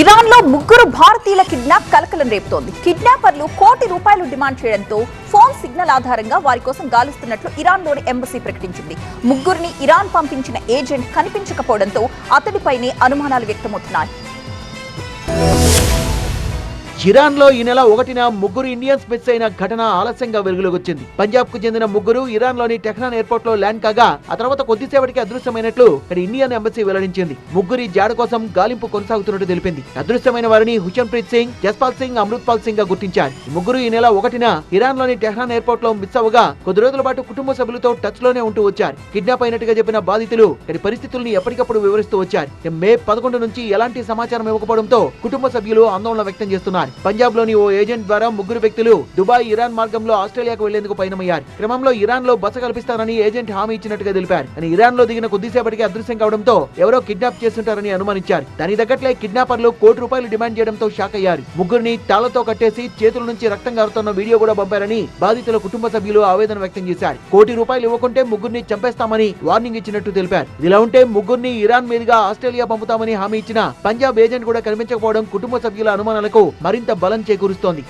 ఇరాన్లో ముగ్గురు భారతీయుల కిడ్నాప్ కలకలం రేపుతోంది. కిడ్నాపర్లు కోటి రూపాయలు డిమాండ్ చేయడంతో ఫోన్ సిగ్నల్ ఆధారంగా వారి కోసం గాలిస్తున్నట్లు ఇరాన్లోని ఎంబసీ ప్రకటించింది. ముగ్గురిని ఇరాన్ పంపించిన ఏజెంట్ కనిపించకపోవడంతో అతడిపైనే అనుమానాలు వ్యక్తమవుతున్నాయి. ఇరాన్లో ఈ నెల ఒకటిన ముగ్గురు ఇండియన్స్ మిస్ అయిన ఘటన ఆలస్యంగా వెలుగులోకి వచ్చింది పంజాబ్కు చెందిన ముగ్గురు ఇరాన్లోని టెహ్రాన్ ఎయిర్పోర్ట్లో ల్యాండ్ కాగా ఆ తర్వాత కొద్దిసేపటికి అదృశ్యమైనట్లు ఇక్కడ ఇండియన్ ఎంబసీ వెల్లడించింది. ముగ్గురి జాడ కోసం గాలింపు కొనసాగుతున్నట్టు తెలిపింది. అదృశ్యమైన వారిని హుషన్ప్రీత్ సింగ్ జస్పాల్ సింగ్ అమృత్పాల్ సింగ్గా గుర్తించారు ముగ్గురు ఈ నెల ఒకటిన ఇరాన్లోని టెహ్రాన్ ఎయిర్పోర్ట్లో మిస్ అవ్వగా కొద్ది రోజుల పాటు కుటుంబ సభ్యులతో టచ్లోనే ఉంటూ వచ్చారు. కిడ్నాప్ అయినట్టుగా చెప్పిన బాధితులు ఇక్కడ పరిస్థితుల్ని ఎప్పటికప్పుడు వివరిస్తూ వచ్చారు. మే పదకొండు నుంచి ఎలాంటి సమాచారం ఇవ్వకపోవడంతో కుటుంబ సభ్యులు ఆందోళన వ్యక్తం చేస్తున్నారు. పంజాబ్లోని ఓ ఏజెంట్ ద్వారా ముగ్గురు వ్యక్తులు దుబాయ్ ఇరాన్ మార్గంలో ఆస్ట్రేలియాకు వెళ్ళేందుకు పయనమయ్యారు. క్రమంలో ఇరాన్లో బస కల్పిస్తారని ఏజెంట్ హామీ ఇచ్చినట్టుగా తెలిపారు. అని ఇరాన్లో దిగిన కొద్దిసేపటికి అదృశ్యం కావడంతో ఎవరో కిడ్నాప్ చేస్తుంటారని అనుమానించారు. దాని తగ్గట్లే కిడ్నాపర్లు కోటి రూపాయలు డిమాండ్ చేయడంతో షాక్ అయ్యారు. ముగ్గురిని తాళ్ళతో కట్టేసి చేతుల నుంచి రక్తం కారుతున్న వీడియో కూడా పంపారని బాధితుల కుటుంబ సభ్యులు ఆవేదన వ్యక్తం చేశారు. కోటి రూపాయలు ఇవ్వకుంటే ముగ్గురిని చంపేస్తామని వార్నింగ్ ఇచ్చినట్టు తెలిపారు. ఇలా ఉంటే ముగ్గురిని ఇరాన్ మీదుగా ఆస్ట్రేలియా పంపుతామని హామీ ఇచ్చిన పంజాబ్ ఏజెంట్ కూడా కనిపించకపోవడం కుటుంబ సభ్యుల అనుమానాలకు మరింత బలం చేకూరుస్తోంది.